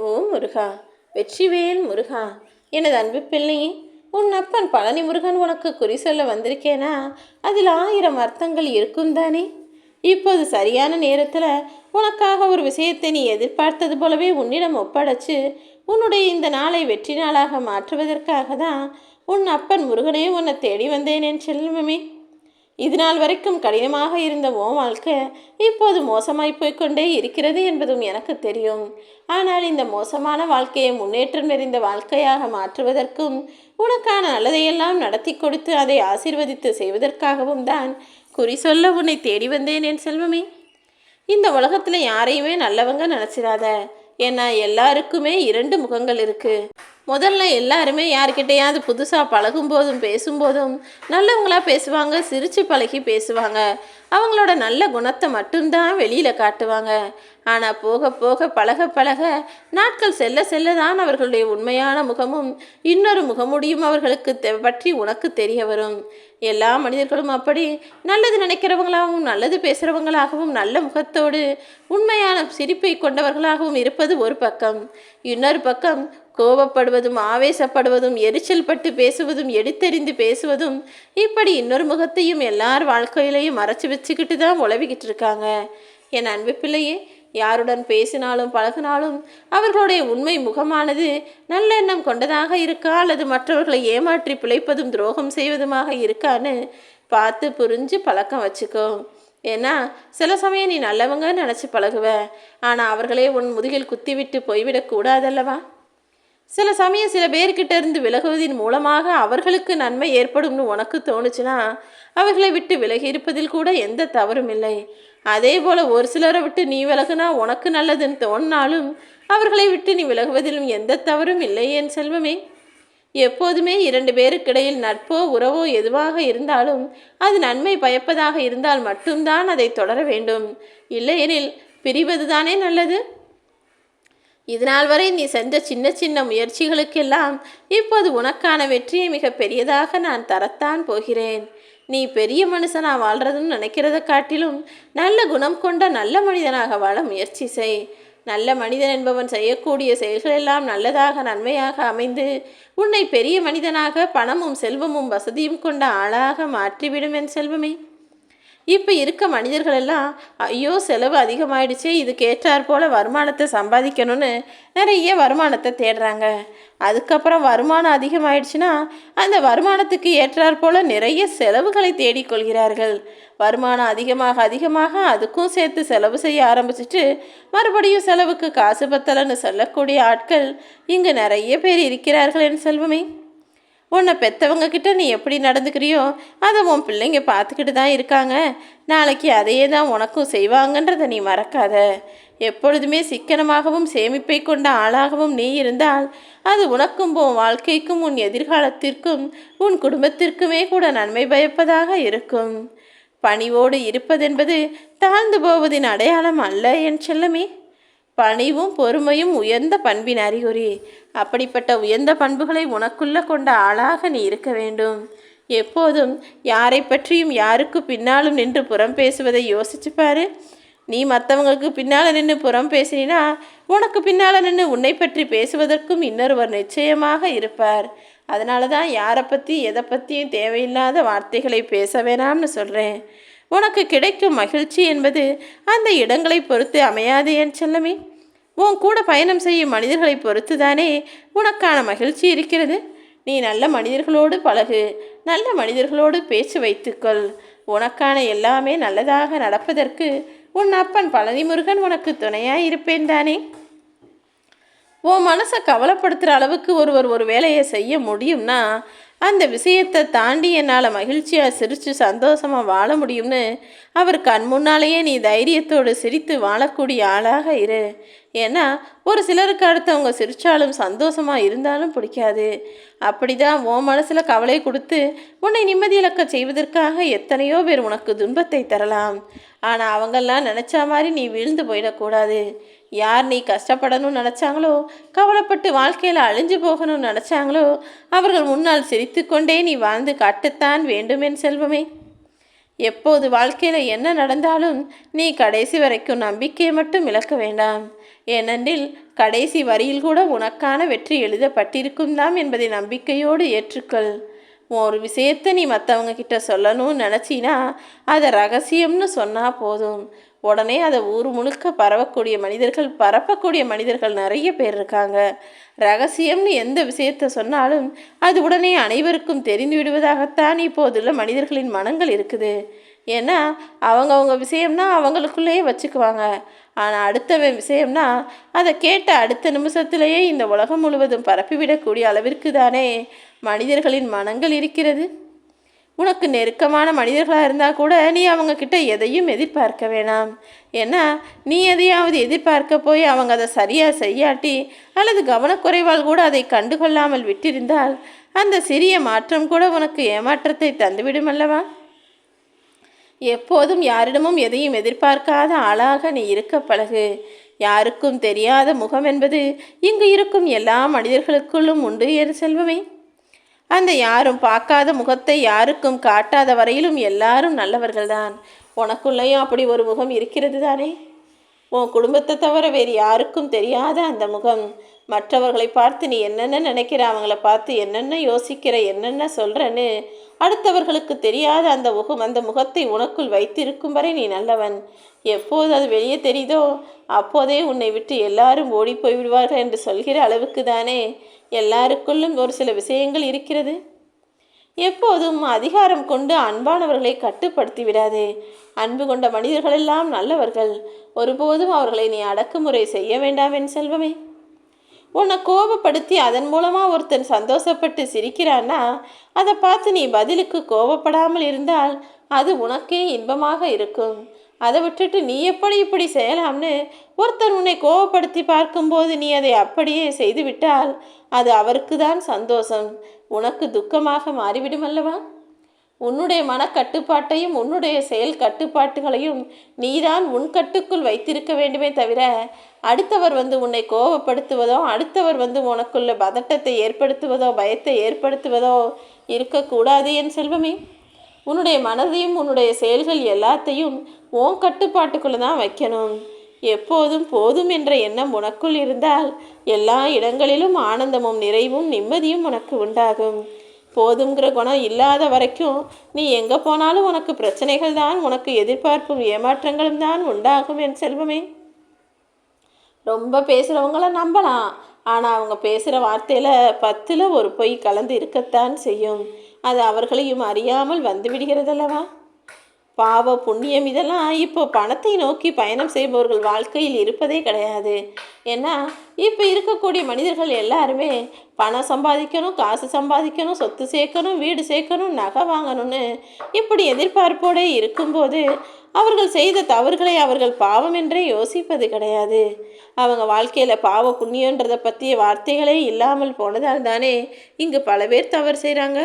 ஓ முருகா வெற்றிவேல் முருகா எனது அன்பு பிள்ளையே உன் அப்பன் பழனி முருகன் உனக்கு குறி சொல்ல வந்திருக்கேனா? அதில் ஆயிரம் அர்த்தங்கள் இருக்கும் தானே? இப்போது சரியான நேரத்தில் உனக்காக ஒரு விஷயத்தை நீ எதிர்பார்த்தது போலவே உன்னிடம் ஒப்படைச்சு உன்னுடைய இந்த நாளை வெற்றி நாளாக மாற்றுவதற்காக தான் உன் அப்பன் முருகனே உன்னை தேடி வந்தேன் என் செல்வமே. இது நாள் வரைக்கும் கடினமாக இருந்த ஓ வாழ்க்கை இப்போது மோசமாய் போய்க்கொண்டே இருக்கிறது என்பதும் எனக்கு தெரியும். ஆனால் இந்த மோசமான வாழ்க்கையை முன்னேற்றம் நிறைந்த வாழ்க்கையாக மாற்றுவதற்கும் உனக்கான நல்லதையெல்லாம் நடத்தி கொடுத்து அதை ஆசீர்வதித்து செய்வதற்காகவும் தான் குறி சொல்ல உன்னை தேடி வந்தேன் என் செல்வமே. இந்த உலகத்தில் யாரையுமே நல்லவங்க நினச்சிடாத ஏன்னா எல்லாருக்குமே இரண்டு முகங்கள் இருக்குது முதல்ல எல்லாருமே யார்கிட்டையாவது புதுசாக பழகும் போதும் பேசும்போதும் நல்லவங்களா பேசுவாங்க சிரித்து பழகி பேசுவாங்க. அவங்களோட நல்ல குணத்தை மட்டும்தான் வெளியில் காட்டுவாங்க. ஆனால் போக போக பழக பழக நாட்கள் செல்ல செல்ல தான் அவர்களுடைய உண்மையான முகமும் இன்னொரு முகமுடியும் அவர்களுக்கு பற்றி உனக்கு தெரிய வரும். எல்லா மனிதர்களும் அப்படி நல்லது நினைக்கிறவங்களாகவும் நல்லது பேசுகிறவங்களாகவும் நல்ல முகத்தோடு உண்மையான சிரிப்பை கொண்டவர்களாகவும் இருப்பது ஒரு பக்கம். இன்னொரு பக்கம் கோபப்படுவதும் ஆவேசப்படுவதும் எரிச்சல் பட்டு பேசுவதும் எடுத்தெறிந்து பேசுவதும் இப்படி இன்னொரு முகத்தையும் எல்லார் வாழ்க்கையிலையும் மறைச்சி வச்சுக்கிட்டு தான் உழவிக்கிட்டு இருக்காங்க. என் அன்பு பிள்ளையே யாருடன் பேசினாலும் பழகினாலும் அவர்களுடைய உண்மை முகமானது நல்லெண்ணம் கொண்டதாக இருக்கா? அல்லது மற்றவர்களை ஏமாற்றி பிழைப்பதும் துரோகம் செய்வதுமாக இருக்கான்னு பார்த்து புரிஞ்சு பழக்கம் வச்சுக்கோ. ஏன்னா சில சமயம் நீ நல்லவங்க நினச்சி பழகுவ. ஆனால் அவர்களே உன் முதுகில் குத்திவிட்டு போய்விடக்கூடாதல்லவா? சில சமயம் சில பேர்கிட்ட இருந்து விலகுவதன் மூலமாக அவர்களுக்கு நன்மை ஏற்படும்னு உனக்கு தோணுச்சுன்னா அவர்களை விட்டு விலகி இருப்பதில் கூட எந்த தவறும் இல்லை. அதே போல் ஒரு சிலரை விட்டு நீ விலகுனா உனக்கு நல்லதுன்னு தோணினாலும் அவர்களை விட்டு நீ விலகுவதிலும் எந்த தவறும் இல்லை என் செல்வமே. எப்போதுமே இரண்டு பேருக்கிடையில் நட்போ உறவோ எதுவாக இருந்தாலும் அது நன்மை பயப்பதாக இருந்தால் மட்டும்தான் அதை தொடர வேண்டும். இல்லையெனில் பிரிவதுதானே நல்லது? இதனால் வரை நீ செஞ்ச சின்ன சின்ன முயற்சிகளுக்கெல்லாம் இப்போது உனக்கான வெற்றியை மிக பெரியதாக நான் தரத்தான் போகிறேன். நீ பெரிய மனுஷனாக வாழ்றதுன்னு நினைக்கிறத காட்டிலும் நல்ல குணம் கொண்ட நல்ல மனிதனாக வாழ முயற்சி செய். நல்ல மனிதன் என்பவன் செய்யக்கூடிய செயல்களெல்லாம் நல்லதாக நன்மையாக அமைந்து உன்னை பெரிய மனிதனாக பணமும் செல்வமும் வசதியும் கொண்ட ஆளாக மாற்றிவிடும் என் செல்வமே. இப்போ இருக்க மனிதர்கள் எல்லாம் ஐயோ செலவு அதிகமாயிடுச்சே இதுக்கு ஏற்றாற் போல் வருமானத்தை சம்பாதிக்கணும்னு நிறைய வருமானத்தை தேடுறாங்க. அதுக்கப்புறம் வருமானம் அதிகமாயிடுச்சுன்னா அந்த வருமானத்துக்கு ஏற்றாற் போல் நிறைய செலவுகளை தேடிக்கொள்கிறார்கள். வருமானம் அதிகமாக அதிகமாக அதுக்கும் சேர்த்து செலவு செய்ய ஆரம்பிச்சிட்டு மறுபடியும் செலவுக்கு காசு பத்தலைன்னு சொல்லக்கூடிய ஆட்கள் இங்கு நிறைய பேர் இருக்கிறார்கள் என் செல்வமே. உன்னை பெற்றவங்க கிட்ட நீ எப்படி நடந்துக்கிறியோ அதை உன் பிள்ளைங்க பார்த்துக்கிட்டு தான் இருக்காங்க. நாளைக்கு அதையே தான் உனக்கும் செய்வாங்கன்றதை நீ மறக்காத. எப்பொழுதுமே சிக்கனமாகவும் சேமிப்பை கொண்ட ஆளாகவும் நீ இருந்தால் அது உனக்கும் உன் வாழ்க்கைக்கும் உன் எதிர்காலத்திற்கும் உன் குடும்பத்திற்குமே கூட நன்மை பயப்பதாக இருக்கும். பணிவோடு இருப்பதென்பது தாழ்ந்து போவதின் அடையாளம் அல்ல என் செல்லமே. பணிவும் பொறுமையும் உயர்ந்த பண்பின் அறிகுறி. அப்படிப்பட்ட உயர்ந்த பண்புகளை உனக்குள்ள கொண்ட ஆளாக நீ இருக்க வேண்டும். எப்போதும் யாரை பற்றியும் யாருக்கு பின்னாலும் நின்று புறம் பேசுவதை யோசிச்சு பாரு. நீ மற்றவங்களுக்கு பின்னால் நின்று புறம் பேசினா உனக்கு பின்னால் நின்று உன்னை பற்றி பேசுவதற்கும் இன்னொருவர் நிச்சயமாக இருப்பார். அதனால தான் யாரை பற்றி எதை பற்றியும் தேவையில்லாத வார்த்தைகளை பேச வேணாம்னு சொல்கிறேன் உனக்கு கிடைக்கும் மகிழ்ச்சி என்பது அந்த இடங்களை பொறுத்து அமையாது என் செல்லமே? உன் கூட பயணம் செய்யும் மனிதர்களை பொறுத்து தானே உனக்கான மகிழ்ச்சி இருக்கிறது. நீ நல்ல மனிதர்களோடு பழகு நல்ல மனிதர்களோடு பேச்சு வைத்துக்கொள். உனக்கான எல்லாமே நல்லதாக நடப்பதற்கு உன் அப்பன் பழனிமுருகன் உனக்கு துணையாக இருப்பேன் தானே? உன் மனசை கவலைப்படுத்துகிற அளவுக்கு ஒருவர் ஒரு வேலையை செய்ய முடியும்னா அந்த விஷயத்தை தாண்டி என்னால் மகிழ்ச்சியாக சிரித்து சந்தோஷமாக வாழ முடியும்னு அவர் கண் முன்னாலேயே நீ தைரியத்தோடு சிரித்து வாழக்கூடிய ஆளாக இரு. ஏன்னா ஒரு சிலருக்கு அடுத்தவங்க சிரித்தாலும் சந்தோஷமாக இருந்தாலும் பிடிக்காது. அப்படி தான் உன் மனசில் கவலை கொடுத்து உன்னை நிம்மதி இழக்க செய்வதற்காக எத்தனையோ பேர் உனக்கு துன்பத்தை தரலாம். ஆனால் அவங்கெல்லாம் நினச்ச மாதிரி நீ வீழ்ந்து போயிடக்கூடாது. யார் நீ கஷ்டப்படணும்னு நினச்சாங்களோ கவலைப்பட்டு வாழ்க்கையில் அழிஞ்சு போகணும்னு நினச்சாங்களோ அவர்கள் முன்னால் சிரித்துக்கொண்டே நீ வாழ்ந்து காட்டத்தான் வேண்டும் என் செல்வமே. எப்போது வாழ்க்கையில் என்ன நடந்தாலும் நீ கடைசி வரைக்கும் நம்பிக்கையை மட்டும் இழக்க வேண்டாம். ஏனென்றில் கடைசி வரியில் கூட உனக்கான வெற்றி எழுதப்பட்டிருக்கும் தாம் என்பதை நம்பிக்கையோடு ஏற்றுக்கொள். ஒரு விஷயத்தை நீ மற்றவங்க கிட்ட சொல்லணும்னு நினச்சினா அதை ரகசியம்னு சொன்னால் போதும். உடனே அதை ஊர் முழுக்க பரவக்கூடிய மனிதர்கள் பரப்பக்கூடிய மனிதர்கள் நிறைய பேர் இருக்காங்க. ரகசியம்னு எந்த விஷயத்த சொன்னாலும் அது உடனே அனைவருக்கும் தெரிந்து விடுவதாகத்தான் இப்போதுள்ள மனிதர்களின் மனங்கள் இருக்குது. ஏன்னா அவங்கவுங்க விஷயம்னா அவங்களுக்குள்ளேயே வச்சுக்குவாங்க. ஆனால் அடுத்தவன் விஷயம்னா அதை கேட்ட அடுத்த நிமிஷத்திலேயே இந்த உலகம் முழுவதும் பரப்பிவிடக்கூடிய அளவிற்கு தானே மனிதர்களின் மனங்கள் இருக்கிறது? உனக்கு நெருக்கமான மனிதர்களாக இருந்தால் கூட நீ அவங்கக்கிட்ட எதையும் எதிர்பார்க்க வேணாம். ஏன்னா நீ எதையாவது எதிர்பார்க்க போய் அவங்க அதை சரியாக செய்யாட்டி அல்லது கவனக்குறைவால் கூட அதை கண்டுகொள்ளாமல் விட்டிருந்தால் அந்த சிறிய மாற்றம் கூட உனக்கு ஏமாற்றத்தை தந்துவிடும் அல்லவா? எப்போதும் யாரிடமும் எதையும் எதிர்பார்க்காத ஆளாக நீ இருக்க பழகு. யாருக்கும் தெரியாத முகம் என்பது இங்கு இருக்கும் எல்லா மனிதர்களுக்குள்ளும் உண்டு என் செல்வமே? அந்த யாரும் பார்க்காத முகத்தை யாருக்கும் காட்டாத வரையிலும் எல்லாரும் நல்லவர்கள்தான். உனக்குள்ளேயும் அப்படி ஒரு முகம் இருக்கிறது தானே? உன் குடும்பத்தை தவிர வேறு யாருக்கும் தெரியாத அந்த முகம். மற்றவர்களை பார்த்து நீ என்னென்ன நினைக்கிற அவங்கள பார்த்து என்னென்ன யோசிக்கிற என்னென்ன சொல்கிறன்னு அடுத்தவர்களுக்கு தெரியாத அந்த முகம் அந்த முகத்தை உனக்குள் வைத்திருக்கும் வரை நீ நல்லவன். எப்போது அது வெளியே தெரியுதோ அப்போதே உன்னை விட்டு எல்லாரும் ஓடி போய்விடுவார்கள் என்று சொல்கிற அளவுக்கு தானே? எல்லாருக்குள்ளும் ஒரு சில விஷயங்கள் இருக்கிறது. எப்போதும் அதிகாரம் கொண்டு அன்பானவர்களை கட்டுப்படுத்தி விடாதே. அன்பு கொண்ட மனிதர்களெல்லாம் நல்லவர்கள். ஒருபோதும் அவர்களை நீ அடக்குமுறை செய்ய வேண்டாம் என் செல்வமே. உன்னை கோபப்படுத்தி அதன் மூலமாக ஒருத்தன் சந்தோஷப்பட்டு சிரிக்கிறான்னா அதை பார்த்து நீ பதிலுக்கு கோபப்படாமல் இருந்தால் அது உனக்கே இன்பமாக இருக்கும். அதை விட்டுட்டு நீ எப்படி இப்படி செய்யலாம்னு ஒருத்தர் உன்னை கோவப்படுத்தி பார்க்கும்போது நீ அதை அப்படியே செய்துவிட்டால் அது அவருக்கு தான் சந்தோஷம். உனக்கு துக்கமாக மாறிவிடும் அல்லவா? உன்னுடைய மனக்கட்டுப்பாட்டையும் உன்னுடைய செயல் கட்டுப்பாட்டுகளையும் நீதான் உன் கட்டுக்குள் வைத்திருக்க வேண்டுமே தவிர அடுத்தவர் வந்து உன்னை கோபப்படுத்துவதோ அடுத்தவர் வந்து உனக்குள்ள பதட்டத்தை ஏற்படுத்துவதோ பயத்தை ஏற்படுத்துவதோ இருக்கக்கூடாது என் செல்வமே. உன்னுடைய மனதையும் உன்னுடைய செயல்கள் எல்லாத்தையும் உன் கட்டுப்பாட்டுக்குள்ளே தான் வைக்கணும். எப்போதும் போதும் என்ற எண்ணம் உனக்குள் இருந்தால் எல்லா இடங்களிலும் ஆனந்தமும் நிறைவும் நிம்மதியும் உனக்கு உண்டாகும். போதுங்கிற குணம் இல்லாத வரைக்கும் நீ எங்கே போனாலும் உனக்கு பிரச்சனைகள் தான் உனக்கு எதிர்பார்ப்பும் ஏமாற்றங்களும் தான் உண்டாகும் என் செல்வமே. ரொம்ப பேசுகிறவங்கள நம்பலாம். ஆனால் அவங்க பேசுகிற வார்த்தையில் பத்தில் ஒரு பொய் கலந்து இருக்கத்தான் செய்யும். அது அவர்களையும் அறியாமல் வந்து விடுகிறதல்லவா? பாவ புண்ணியம் இதெல்லாம் இப்போ பணத்தை நோக்கி பயணம் செய்பவர்கள் வாழ்க்கையில் இருப்பதே கிடையாது. ஏன்னா இப்போ இருக்கக்கூடிய மனிதர்கள் எல்லாருமே பணம் சம்பாதிக்கணும் காசு சம்பாதிக்கணும் சொத்து சேர்க்கணும் வீடு சேர்க்கணும் நகை வாங்கணும்னு இப்படி எதிர்பார்ப்போடு இருக்கும்போது அவர்கள் செய்த தவறுகளை அவர்கள் பாவம் என்றே யோசிப்பது கிடையாது. அவங்க வாழ்க்கையில் பாவ புண்ணியன்றதை பற்றிய வார்த்தைகளே இல்லாமல் போனதால் தானே இங்கு பல பேர் தவறு செய்கிறாங்க